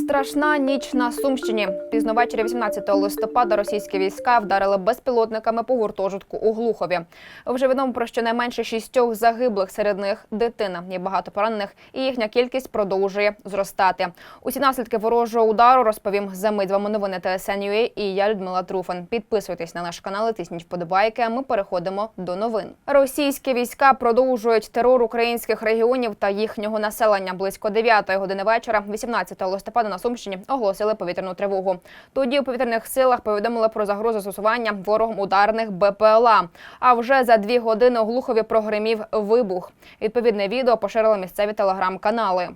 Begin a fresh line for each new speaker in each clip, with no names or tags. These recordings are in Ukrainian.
Страшна ніч на Сумщині. Пізно ввечері 18 листопада російські війська вдарили безпілотниками по гуртожитку у Глухові. Вже відомо про щонайменше шістьох загиблих, серед них дитина. Є багато поранених, і їхня кількість продовжує зростати. Усі наслідки ворожого удару розповім за мить. Вами новини ТСН.UA і я Людмила Труфан. Підписуйтесь на наш канал, тисніть вподобайки. А ми переходимо до новин. Російські війська продовжують терор українських регіонів та їхнього населення. Близько 9 години вечора, 18 листопада на Сумщині оголосили повітряну тривогу. Тоді у повітряних силах повідомили про загрозу застосування ворогом ударних БПЛА. А вже за дві години у Глухові прогримів вибух. Відповідне відео поширили місцеві телеграм-канали.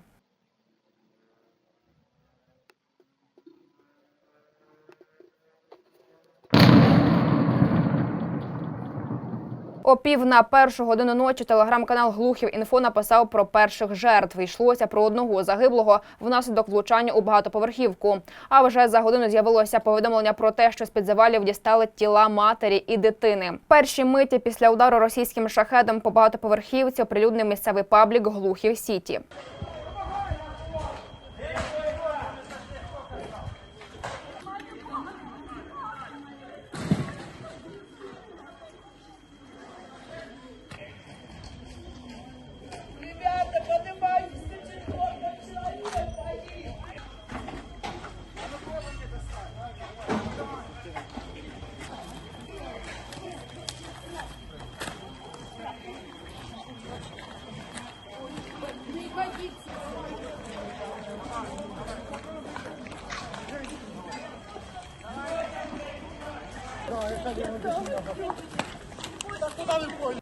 О пів на першу годину ночі телеграм-канал Глухів інфо написав про перших жертв. Йшлося про одного загиблого внаслідок влучання у багатоповерхівку. А вже за годину з'явилося повідомлення про те, що з під завалів дістали тіла матері і дитини. Перші миті після удару російським шахедом по багатоповерхівці оприлюднив місцевий паблік Глухів Сіті.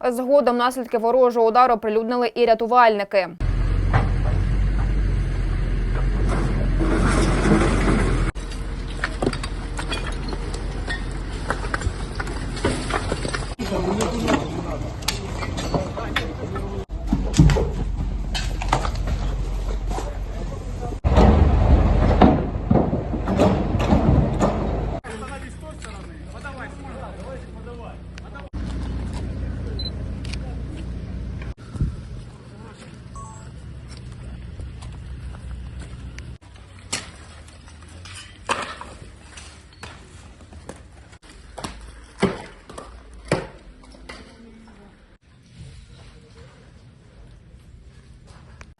Згодом наслідки ворожого удару прилюднили і рятувальники.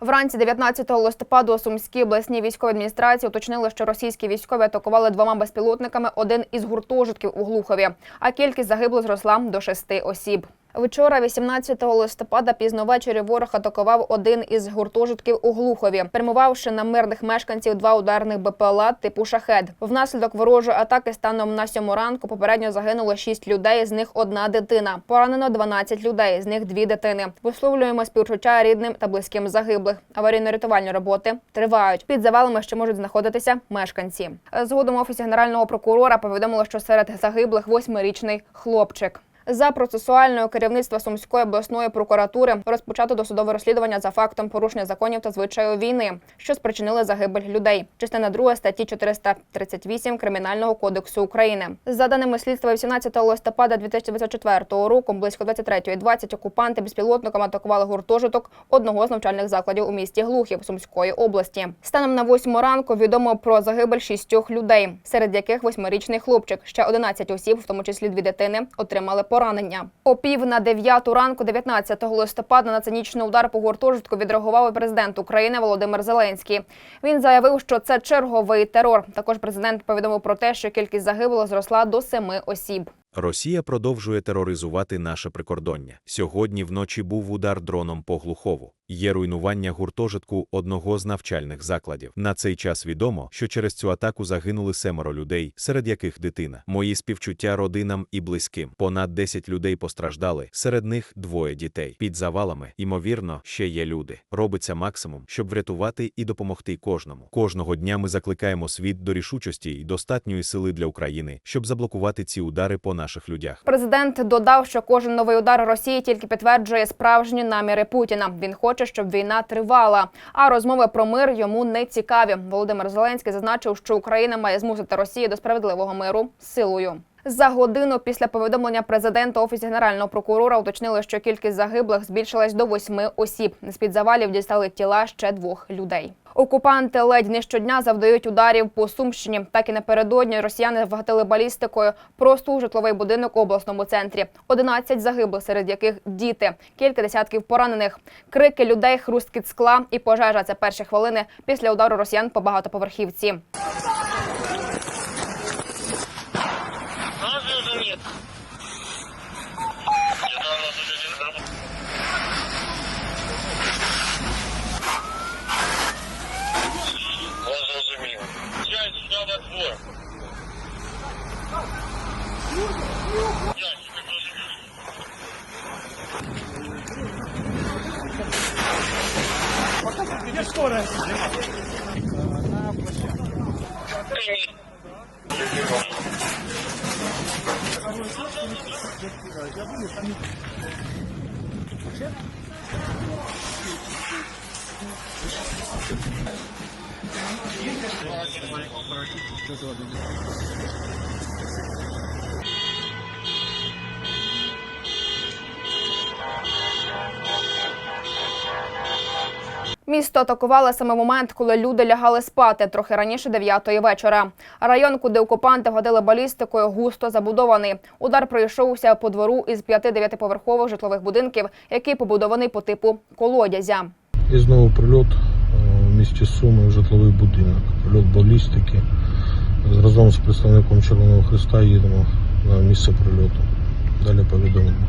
Вранці 19 листопада у Сумській обласній військовій адміністрації уточнили, що російські військові атакували двома безпілотниками один із гуртожитків у Глухові, а кількість загиблих зросла до шести осіб. Вчора, 18 листопада, пізно ввечері ворог атакував один із гуртожитків у Глухові, прямувавши на мирних мешканців два ударних БПЛА типу «Шахед». Внаслідок ворожої атаки станом на сьому ранку попередньо загинуло 6 людей, з них одна дитина. Поранено 12 людей, з них дві дитини. Висловлюємо співчуття рідним та близьким загиблих. Аварійно-рятувальні роботи тривають. Під завалами ще можуть знаходитися мешканці. Згодом офісі генерального прокурора повідомило, що серед загиблих восьмирічний хлопчик. За процесуального керівництва Сумської обласної прокуратури розпочато досудове розслідування за фактом порушення законів та звичаю війни, що спричинили загибель людей. Частина 2 статті 438 Кримінального кодексу України. За даними слідства, 18 листопада 2024 року, близько 23.20 окупанти безпілотником атакували гуртожиток одного з навчальних закладів у місті Глухів Сумської області. Станом на 8 ранку відомо про загибель шістьох людей, серед яких восьмирічний хлопчик. Ще 11 осіб, в тому числі дві дитини, отримали поранення. О пів на дев'яту ранку, 19 листопада, на цинічний удар по гуртожитку відреагував президент України Володимир Зеленський. Він заявив, що це черговий терор. Також президент повідомив про те, що кількість загиблих зросла до семи осіб.
Росія продовжує тероризувати наше прикордоння. Сьогодні вночі був удар дроном по Глухову. Є руйнування гуртожитку одного з навчальних закладів. На цей час відомо, що через цю атаку загинули семеро людей, серед яких дитина. Мої співчуття родинам і близьким. Понад 10 людей постраждали, серед них двоє дітей. Під завалами, ймовірно, ще є люди. Робиться максимум, щоб врятувати і допомогти кожному. Кожного дня ми закликаємо світ до рішучості і достатньої сили для України, щоб заблокувати ці удари по наших людях.
Президент додав, що кожен новий удар Росії тільки підтверджує справжні наміри Путіна. Він хоче, щоб війна тривала. А розмови про мир йому не цікаві. Володимир Зеленський зазначив, що Україна має змусити Росію до справедливого миру силою. За годину після повідомлення президента офісі генерального прокурора уточнили, що кількість загиблих збільшилась до восьми осіб. З під завалів дістали тіла ще двох людей. Окупанти ледь не щодня завдають ударів по Сумщині. Так і напередодні росіяни вгатили балістикою просто у житловий будинок у обласному центрі. 11 загиблих, серед яких діти, кілька десятків поранених. Крики людей, хрусткіт скла і пожежа. Це перші хвилини після удару росіян по багатоповерхівці.
нет. Вас зрозумів. Я сюди на двор. Я тебе зрозумів. Где скорая? Ты не
Місто атакували саме момент, коли люди лягали спати трохи раніше 9-ї вечора. Район, куди окупанти годили балістикою, густо забудований. Удар пройшовся по двору із 5-9 поверхових житлових будинків, який побудований по типу колодязя.
І знову прильот місті Суми житловий будинок. льот балістики. Разом з представником Червоного Христа їдемо на місце прильоту. Далі повідомимо.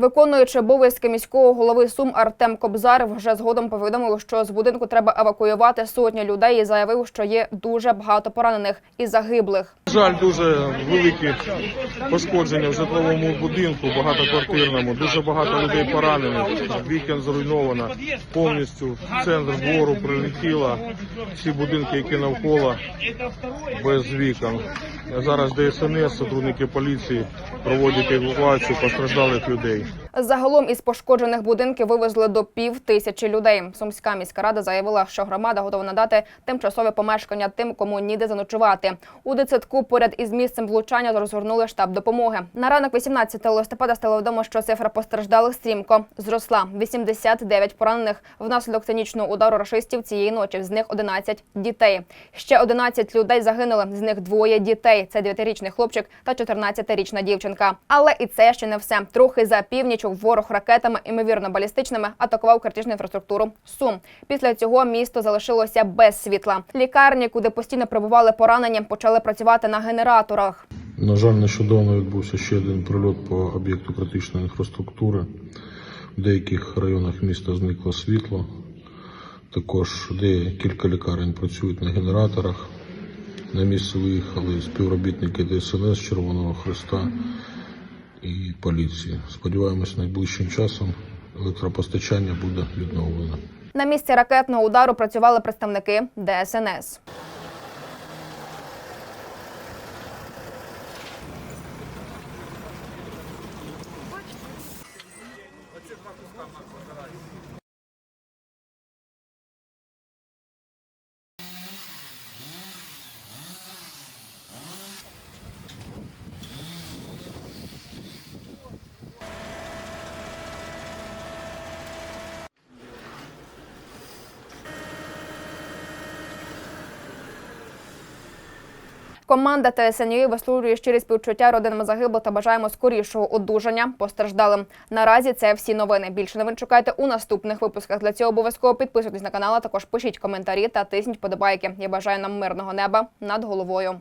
Виконуючи обов'язки міського голови Сум Артем Кобзар вже згодом повідомив, що з будинку треба евакуювати сотні людей і заявив, що є дуже багато поранених і загиблих.
Жаль, дуже великі пошкодження в житловому будинку, багатоквартирному. Дуже багато людей поранених. Вікон зруйновано. Повністю центр двору прилетіло. Всі будинки, які навколо, без вікон. Зараз ДСНС, сотрудники поліції проводять евакуацію постраждалих людей.
Загалом із пошкоджених будинків вивезли до пів тисячі людей. Сумська міська рада заявила, що громада готова надати тимчасове помешкання тим, кому ніде заночувати. У дитсадку поряд із місцем влучання розгорнули штаб допомоги. На ранок 18 листопада стало відомо, що цифра постраждалих стрімко зросла. 89 поранених внаслідок цинічного удару рашистів цієї ночі. З них 11 дітей. Ще 11 людей загинули. З них двоє дітей. Це 9-річний хлопчик та 14-річна дівчинка. Але і це ще не все. Трохи за північ ворог ракетами, імовірно балістичними, атакував критичну інфраструктуру Сум. Після цього місто залишилося без світла. Лікарні, куди постійно прибували поранені, почали працювати на генераторах.
На жаль, нещодавно відбувся ще один прильот по об'єкту критичної інфраструктури. В деяких районах міста зникло світло. Також де кілька лікарень працюють на генераторах. На місце виїхали співробітники ДСНС Червоного Христа і поліції. Сподіваємось, найближчим часом електропостачання буде відновлено.
На місці ракетного удару працювали представники ДСНС. Команда ТСНЮ висловлює щирі співчуття родинам загиблих та бажаємо скорішого одужання постраждалим. Наразі це всі новини. Більше новин шукайте у наступних випусках. Для цього обов'язково підписуйтесь на канал, а також пишіть коментарі та тисніть подобайки. Я бажаю нам мирного неба над головою.